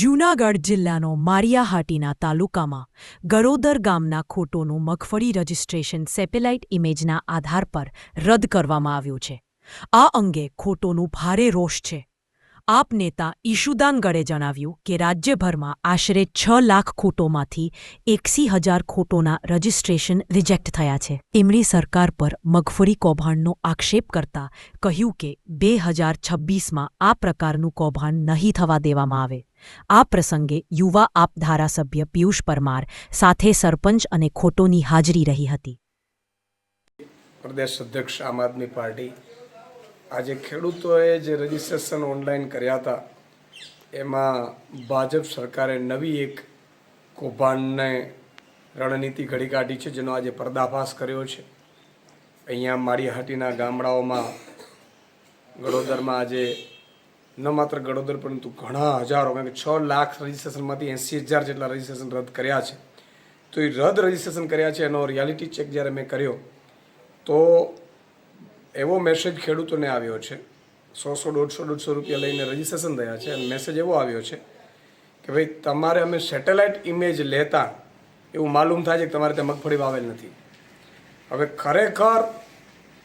જૂનાગઢ જિલ્લાનો મારિયાહાટીના તાલુકામાં ગરોદર ગામના ખોટોનું મગફળી રજિસ્ટ્રેશન સેટેલાઇટ ઇમેજના આધાર પર રદ કરવામાં આવ્યું છે. આ અંગે ખોટોનું ભારે રોષ છે. આપ નેતા ઈશુદાન ગળે જણાવ્યું કે રાજ્યભરમાં આશરે છ લાખ ખોટોમાંથી એકસી હજાર ખોટોના રજિસ્ટ્રેશન રિજેક્ટ થયા છે. તેમણે સરકાર પર મગફળી કૌભાંડનો આક્ષેપ કરતા કહ્યું કે બે હજાર છવ્વીસમાં આ પ્રકારનું કૌભાંડ નહીં થવા દેવામાં આવે. આ પ્રસંગે યુવા આપ ધારાસભ્ય પિયુષ પરમાર સાથે સરપંચ અને ખોટોની હાજરી રહી હતી. પ્રદેશ અધ્યક્ષ આમ આદમી પાર્ટી આજે ખેડૂતોએ જે રજીસ્ટ્રેશન ઓનલાઈન કર્યા હતા, એમાં ભાજપ સરકારે નવી એક કૌભાંડને રણનીતિ ઘડી કાઢી છે, જેનો આજે પર્દાફાશ કર્યો છે. અહીંયા માળીહાટીના ગામડાઓમાં ગડોદરમાં આજે ન માત્ર ગડોદર, પરંતુ ઘણા હજારો, કારણ કે છ લાખ રજીસ્ટ્રેશનમાંથી એંસી હજાર જેટલા રજીસ્ટ્રેશન રદ કર્યા છે. તો એ રદ રજીસ્ટ્રેશન કર્યા છે, એનો રિયાલિટી ચેક જ્યારે મેં કર્યો, તો એવો મેસેજ ખેડૂતોને આવ્યો છે. સો સો દોઢસો દોઢસો રૂપિયા લઈને રજીસ્ટ્રેશન થયા છે અને મેસેજ એવો આવ્યો છે કે ભાઈ, તમારે અમે સેટેલાઇટ ઇમેજ લેતા એવું માલુમ થાય છે કે તમારે ત્યાં મગફળી વાવેલ નથી. હવે ખરેખર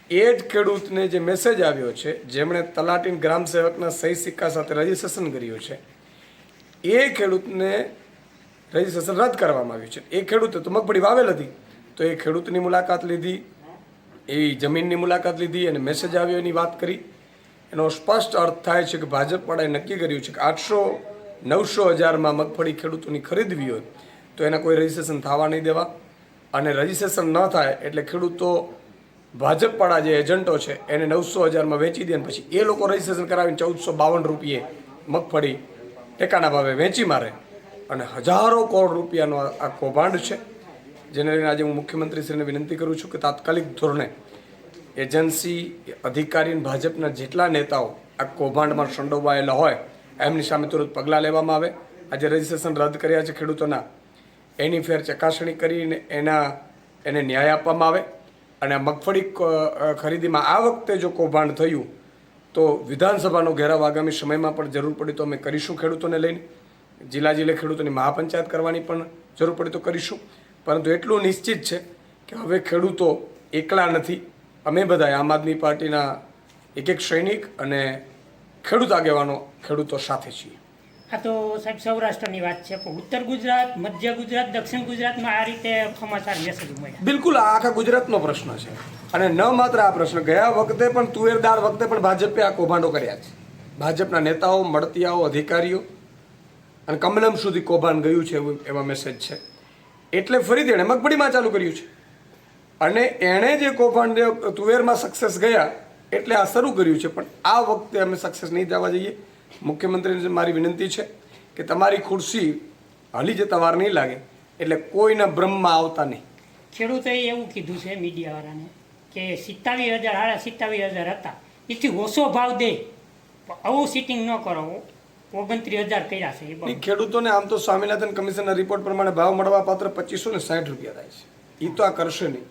એ જ ખેડૂતને જે મેસેજ આવ્યો છે, જેમણે તલાટીન ગ્રામ સેવકના સહી સિક્કા સાથે રજીસ્ટ્રેશન કર્યું છે, એ ખેડૂતને રજીસ્ટ્રેશન રદ કરવામાં આવ્યું છે. એ ખેડૂતે તો મગફળી વાવેલ હતી, તો એ ખેડૂતની મુલાકાત લીધી એ જમીનની મુલાકાત લીધી અને મેસેજ આવ્યો એની વાત કરી. એનો સ્પષ્ટ અર્થ થાય છે કે ભાજપવાળાએ નક્કી કર્યું છે કે આઠસો, નવસો હજારમાં મગફળી ખેડૂતોની ખરીદવી હોય તો એના કોઈ રજીસ્ટ્રેશન થવા નહીં દેવા. અને રજિસ્ટ્રેશન ન થાય એટલે ખેડૂતો ભાજપવાળા જે એજન્ટો છે એને નવસો હજારમાં વેચી દે અને પછી એ લોકો રજીસ્ટ્રેશન કરાવીને ચૌદસો બાવન રૂપિયે મગફળી ટેકાના ભાવે વેચી મારે. અને હજારો કરોડ રૂપિયાનો આ કૌભાંડ છે. જેને આજે હું મુખ્યમંત્રીશ્રીને વિનંતી કરું છું કે તાત્કાલિક ધોરણે એજન્સી, અધિકારી ભાજપના જેટલા નેતાઓ આ કૌભાંડમાં સંડોવાયેલા હોય, એમની સામે તુરંત પગલાં લેવામાં આવે. આજે રજીસ્ટ્રેશન રદ કર્યા છે ખેડૂતોના. એની ફેર ચકાસણી કરીને એના, એને ન્યાય આપવામાં આવે. અને મગફળી ખરીદીમાં આ વખતે જો કૌભાંડ થયું, તો વિધાનસભાનો ઘેરાવ આગામી સમયમાં પણ જરૂર પડી તો અમે કરીશું ખેડૂતોને લઈને. જિલ્લા જિલ્લે ખેડૂતોની મહાપંચાયત કરવાની પણ જરૂર પડી તો કરીશું. પરંતુ એટલું નિશ્ચિત છે કે હવે ખેડૂતો એકલા નથી. અમે બધા આમ આદમી પાર્ટીના એક એક સૈનિક અને ખેડૂત આગેવાનો ખેડૂતો સાથે છીએ. આ તો સાહેબ સૌરાષ્ટ્રની વાત છે પણ ઉત્તર ગુજરાત મધ્ય ગુજરાત દક્ષિણ ગુજરાતમાં આ રીતે સમાચાર મેસેજ મળ્યા. બિલકુલ આ આખા ગુજરાતનો પ્રશ્ન છે. અને ન માત્ર આ પ્રશ્ન ગયા વખતે પણ તુવેરદાર વખતે પણ ભાજપે આ કૌભાંડો કર્યા છે. ભાજપના નેતાઓ મળતિયાઓ અધિકારીઓ અને કમલમ સુધી કૌભાંડ ગયું છે એવા મેસેજ છે. એટલે ફરી તેણે મગફળીમાં ચાલુ કર્યું છે. અને એણે જે કૌભાંડ તુવેરમાં સક્સેસ ગયા, એટલે આ શરૂ કર્યું છે. પણ આ વખતે અમે સક્સેસ નહીં જવા જઈએ. મુખ્યમંત્રીને મારી વિનંતી છે કે તમારી ખુરશી હલી જતા વાર નહીં લાગે. એટલે કોઈના બ્રહ્મમાં આવતા નહીં. ખેડૂતોએ એવું કીધું છે મીડિયાવાળાને કે સિત્તાવીસ હજાર, સાડા સિત્તાવીસ હજાર હતા. એથી ઓછો ભાવ દે. આવું સિટિંગ ન કરો. ઓગણત્રીસ હજાર કર્યા છે ખેડૂતોને આમ તો સ્વામિનાથન કમિશનના રિપોર્ટ પ્રમાણે ભાવ મળવા પાત્ર પચીસો ને સાઠ રૂપિયા થાય છે. એ તો આ કરશે નહીં.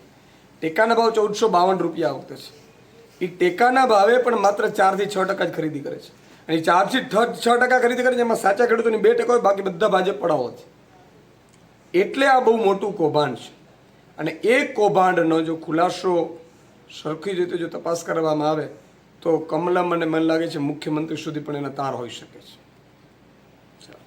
ટેકાના ભાવ ચૌદસો બાવન રૂપિયા આ વખતે છે. એ ટેકાના ભાવે પણ માત્ર ચારથી છ ટકા જ ખરીદી કરે છે. અને ચારથી છ ટકા ખરીદી કરે છે, એમાં સાચા ખેડૂતોની બે ટકા હોય, બાકી બધા ભાજપ પડાવો છે. એટલે આ બહુ મોટું કૌભાંડ છે. અને એ કૌભાંડનો જો ખુલાસો સરખી રીતે જો તપાસ કરવામાં આવે, તો કમલમ અને મને લાગે છે મુખ્યમંત્રી સુધી પણ એના તાર હોઈ શકે છે.